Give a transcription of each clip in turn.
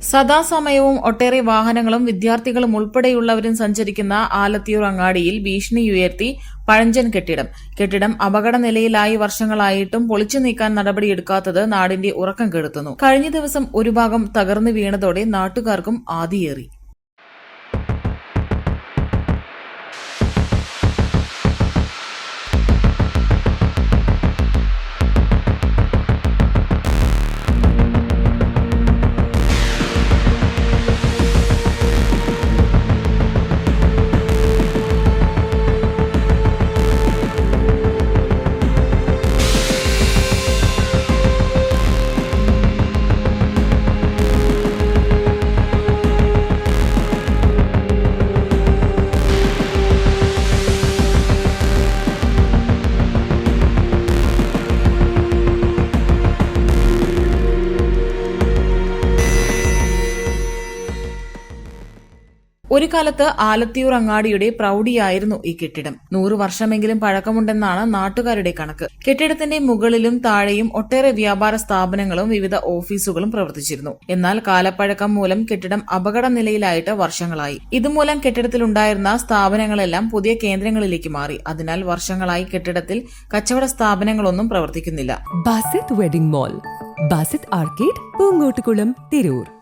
സദാസമയവും ഒട്ടേറെ വാഹനങ്ങളും വിദ്യാർത്ഥികളും ഉൾപ്പെടെയുള്ളവരും സഞ്ചരിക്കുന്ന ആലത്തിയൂർ അങ്ങാടിയിൽ ഭീഷണി ഉയർത്തി പഴഞ്ചൻ കെട്ടിടം. കെട്ടിടം അപകട നിലയിലായി വർഷങ്ങളായിട്ടും പൊളിച്ചു നീക്കാൻ നടപടിയെടുക്കാത്തത് നാടിന്റെ ഉറക്കം കെടുത്തുന്നു. കഴിഞ്ഞ ദിവസം ഒരു ഭാഗം തകർന്നു വീണതോടെ നാട്ടുകാർക്കും ആദിയേറി ഒരു കാലത്ത് ആലത്തിയൂർ അങ്ങാടിയുടെ പ്രൗഢിയായിരുന്നു ഈ കെട്ടിടം. നൂറു വർഷമെങ്കിലും പഴക്കമുണ്ടെന്നാണ് നാട്ടുകാരുടെ കണക്ക്. കെട്ടിടത്തിന്റെ മുകളിലും താഴെയും ഒട്ടേറെ വ്യാപാര സ്ഥാപനങ്ങളും വിവിധ ഓഫീസുകളും പ്രവർത്തിച്ചിരുന്നു. എന്നാൽ കാലപ്പഴക്കം മൂലം കെട്ടിടം അപകട നിലയിലായിട്ട് വർഷങ്ങളായി. ഇതുമൂലം കെട്ടിടത്തിലുണ്ടായിരുന്ന സ്ഥാപനങ്ങളെല്ലാം പുതിയ കേന്ദ്രങ്ങളിലേക്ക് മാറി. അതിനാൽ വർഷങ്ങളായി കെട്ടിടത്തിൽ കച്ചവട സ്ഥാപനങ്ങളൊന്നും പ്രവർത്തിക്കുന്നില്ല. Basith wedding mall Basith arcade Poonkottukulam Tirur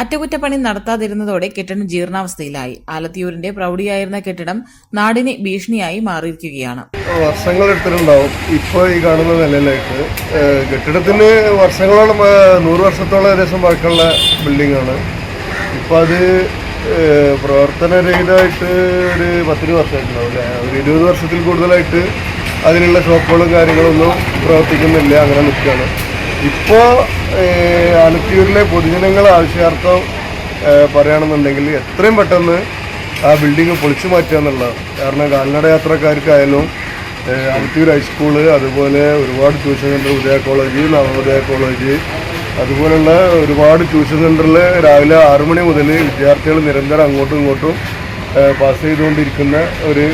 അറ്റകുറ്റപ്പണി നടത്താതിരുന്നതോടെ കെട്ടിടം ജീർണാവസ്ഥയിലായി. ആലത്തിയൂരിന്റെ പ്രൗഢിയായിരുന്ന കെട്ടിടം നാടിനെ ഭീഷണിയായി മാറിയിരിക്കുകയാണ്. വർഷങ്ങൾ എടുത്തിട്ടുണ്ടാവും. ഇപ്പോൾ ഈ കാണുന്ന നിലയിലേക്ക് കെട്ടിടത്തിന് വർഷങ്ങളോളം നൂറ് വർഷത്തോളം ഏകദേശം പഴക്കമുള്ള ആണ് ഇപ്പോൾ അത് പ്രവർത്തനരഹിതമായിട്ട് ഒരു പത്തിരുപത് വർഷമായിട്ടുണ്ടാവും ഒരു ഇരുപത് വർഷത്തിൽ കൂടുതലായിട്ട് അതിനുള്ള ഷോപ്പുകളും കാര്യങ്ങളൊന്നും പ്രവർത്തിക്കുന്നില്ല അങ്ങനെ നിൽക്കുകയാണ്. ഇപ്പോൾ ആലത്തിയൂരിലെ പൊതുജനങ്ങൾ ആവശ്യാർത്ഥം പറയുകയാണെന്നുണ്ടെങ്കിൽ എത്രയും പെട്ടെന്ന് ആ ബിൽഡിംഗ് പൊളിച്ചു മാറ്റുക എന്നുള്ളതാണ്. കാരണം കാൽനട യാത്രക്കാർക്കായാലും ആലത്തൂർ ഹൈസ്കൂൾ അതുപോലെ ഒരുപാട് tuition centre Udaya college Navodaya college അതുപോലുള്ള ഒരുപാട് ട്യൂഷൻ സെന്ററിൽ രാവിലെ ആറു മണി മുതൽ വിദ്യാർത്ഥികൾ നിരന്തരം അങ്ങോട്ടും ഇങ്ങോട്ടും പാസ് ചെയ്തുകൊണ്ടിരിക്കുന്ന ഒരു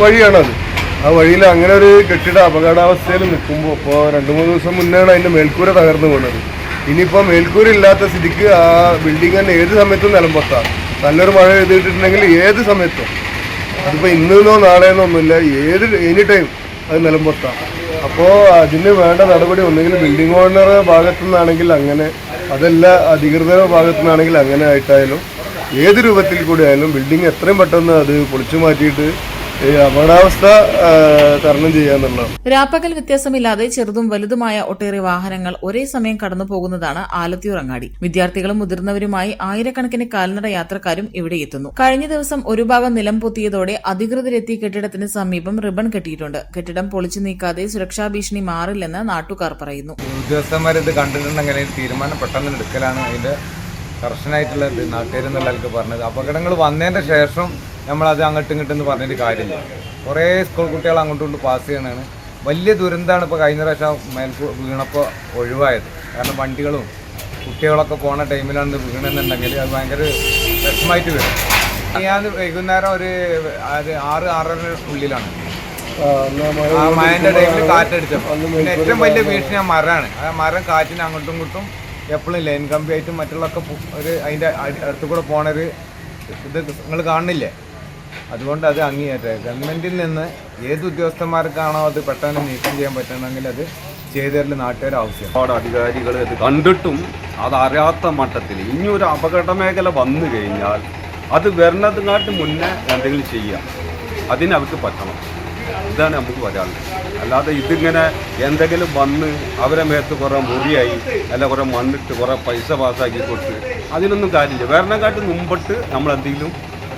വഴിയാണത്. ആ വഴിയിൽ അങ്ങനെ ഒരു കെട്ടിട അപകടാവസ്ഥയിൽ നിൽക്കുമ്പോൾ ഇപ്പോൾ രണ്ട് മൂന്ന് ദിവസം മുന്നെയാണ് അതിന്റെ മേൽക്കൂര തകർന്നു വീണത്. ഇനിയിപ്പോൾ മേൽക്കൂര ഇല്ലാത്ത സ്ഥിതിക്ക് ആ ബിൽഡിംഗ് തന്നെ ഏത് സമയത്തും നിലമ്പത്താം നല്ലൊരു മഴ എഴുതിയിട്ടുണ്ടെങ്കിൽ ഏത് സമയത്തും. അതിപ്പോൾ ഇന്നെന്നോ നാളെയെന്നോ ഒന്നുമില്ല ഏത് എനി ടൈം അത് നിലമ്പത്താം അപ്പോൾ അതിന് വേണ്ട നടപടി ഒന്നുകിൽ ബിൽഡിംഗ് ഓണർ ഭാഗത്തു നിന്നാണെങ്കിൽ അങ്ങനെ അതല്ല അധികൃതരുടെ ഭാഗത്തു നിന്നാണെങ്കിൽ അങ്ങനെ ആയിട്ടായാലും ഏത് രൂപത്തിൽ കൂടി ആയാലും ബിൽഡിംഗ് എത്രയും പെട്ടെന്ന് അത് പൊളിച്ചു മാറ്റിയിട്ട് ഈ അപകടാവസ്ഥ ആ, തരണം ചെയ്യാന്നുള്ളത് രാപ്പകൽ വ്യത്യാസമില്ലാതെ ചെറുതും വലുതുമായ ഒട്ടേറെ വാഹനങ്ങൾ ഒരേ സമയം കടന്നു പോകുന്നതാണ് ആലത്തിയൂർ അങ്ങാടി വിദ്യാർത്ഥികളും മുതിർന്നവരുമായി ആയിരക്കണക്കിന് കാൽനട യാത്രക്കാരും ഇവിടെ എത്തുന്നു. കഴിഞ്ഞ ദിവസം ഒരു ഭാഗം നിലം പൊത്തിയതോടെ അധികൃതരെത്തി കെട്ടിടത്തിന് സമീപം റിബൺ കെട്ടിയിട്ടുണ്ട്. കെട്ടിടം പൊളിച്ചു നീക്കാതെ സുരക്ഷാ ഭീഷണി മാറില്ലെന്ന് നാട്ടുകാർ പറയുന്നു. ഉദ്യോഗസ്ഥന്മാർ ഇത് കണ്ടിട്ടുണ്ടെങ്കിൽ തീരുമാനം പെട്ടെന്ന് എടുക്കലാണ് അതിന്റെ കർശനായിട്ടുള്ള ഇത് നാട്ടുകാരെന്നുള്ള ആൾക്ക് പറഞ്ഞത്. അപകടങ്ങൾ വന്നതിന്റെ ശേഷം നമ്മളത് അങ്ങോട്ടും ഇങ്ങോട്ടും എന്ന് പറഞ്ഞിട്ട് കാര്യമില്ല. കുറേ സ്കൂൾ കുട്ടികൾ അങ്ങോട്ടും ഇങ്ങോട്ടും പാസ് ചെയ്യണതാണ്. വലിയ ദുരന്തമാണ് ഇപ്പോൾ കഴിഞ്ഞ പ്രാവശ്യം മേൽക്ക് വീണപ്പോൾ ഒഴിവായത്. കാരണം വണ്ടികളും കുട്ടികളൊക്കെ പോണ ടൈമിലാണ് ഇത് വീണെന്നുണ്ടെങ്കിൽ അത് ഭയങ്കര വിഷമമായിട്ട് വരും. ഞാൻ വൈകുന്നേരം ഒരു അത് ആറ് ആറര ഉള്ളിലാണ്. ആ മഴന്റെ ടൈമിൽ കാറ്റടിച്ചപ്പോൾ പിന്നെ ഏറ്റവും വലിയ ഭീഷണി ആ മരമാണ്. ആ മരം കാറ്റിന് അങ്ങോട്ടും ഇങ്ങോട്ടും എപ്പോഴും ലൈൻ കമ്പി ആയിട്ടും മറ്റുള്ളതൊക്കെ ഒരു അതിന്റെ അടുത്ത് കൂടെ പോണൊരു ഇത് നിങ്ങൾ കാണുന്നില്ലേ? അതുകൊണ്ട് അത് അംഗീകാരം. ഗവൺമെന്റിൽ നിന്ന് ഏത് ഉദ്യോഗസ്ഥന്മാർക്കാണോ അത് പെട്ടെന്ന് നീക്കം ചെയ്യാൻ പറ്റണമെങ്കിൽ അത് ചെയ്തതിൽ നാട്ടുകാർ ആവശ്യം. ഒരുപാട് അധികാരികൾ ഇത് കണ്ടിട്ടും അതറിയാത്ത മട്ടത്തിൽ ഇനിയൊരു അപകട മേഖല വന്നു കഴിഞ്ഞാൽ അത് വരുന്നതിനാട്ട് മുന്നേ എന്തെങ്കിലും ചെയ്യാം. അതിനവർക്ക് പറ്റണം. ഇതാണ് നമുക്ക് പറയാനുള്ളത് അല്ലാതെ ഇതിങ്ങനെ എന്തെങ്കിലും വന്ന് അവരെ മേത്ത് കുറേ മുറിയായി അല്ല കുറേ മണ്ണിട്ട് കുറേ പൈസ പാസ്സാക്കി കൊടുത്ത് അതിനൊന്നും കാര്യമില്ല. വേറെ കാട്ടി മുമ്പിട്ട് നമ്മൾ എന്തെങ്കിലും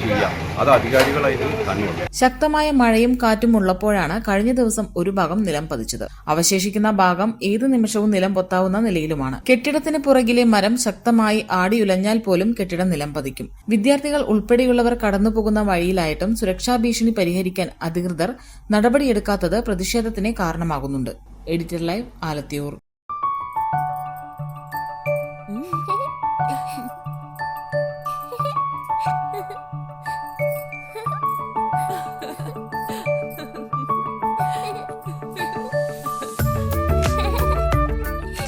ചെയ്യാം. അത് അധികാരികളതിന് കണ്ണുണ്ട് ശക്തമായ മഴയും കാറ്റും ഉള്ളപ്പോഴാണ് കഴിഞ്ഞ ദിവസം ഒരു ഭാഗം നിലം പതിച്ചത്. അവശേഷിക്കുന്ന ഭാഗം ഏത് നിമിഷവും നിലം പൊത്താവുന്ന നിലയിലുമാണ്. കെട്ടിടത്തിന് പുറകിലെ മരം ശക്തമായി ആടിയുലഞ്ഞാൽ പോലും കെട്ടിടം നിലം പതിക്കും. വിദ്യാർത്ഥികൾ ഉൾപ്പെടെയുള്ളവർ കടന്നുപോകുന്ന വഴിയിലായിട്ടും സുരക്ഷാ ഭീഷണി പരിഹരിക്കാൻ അധികൃതർ നടപടിയെടുക്കാത്തത് പ്രതിഷേധത്തിന് കാരണമാകുന്നുണ്ട്. Editor live Alathiyur.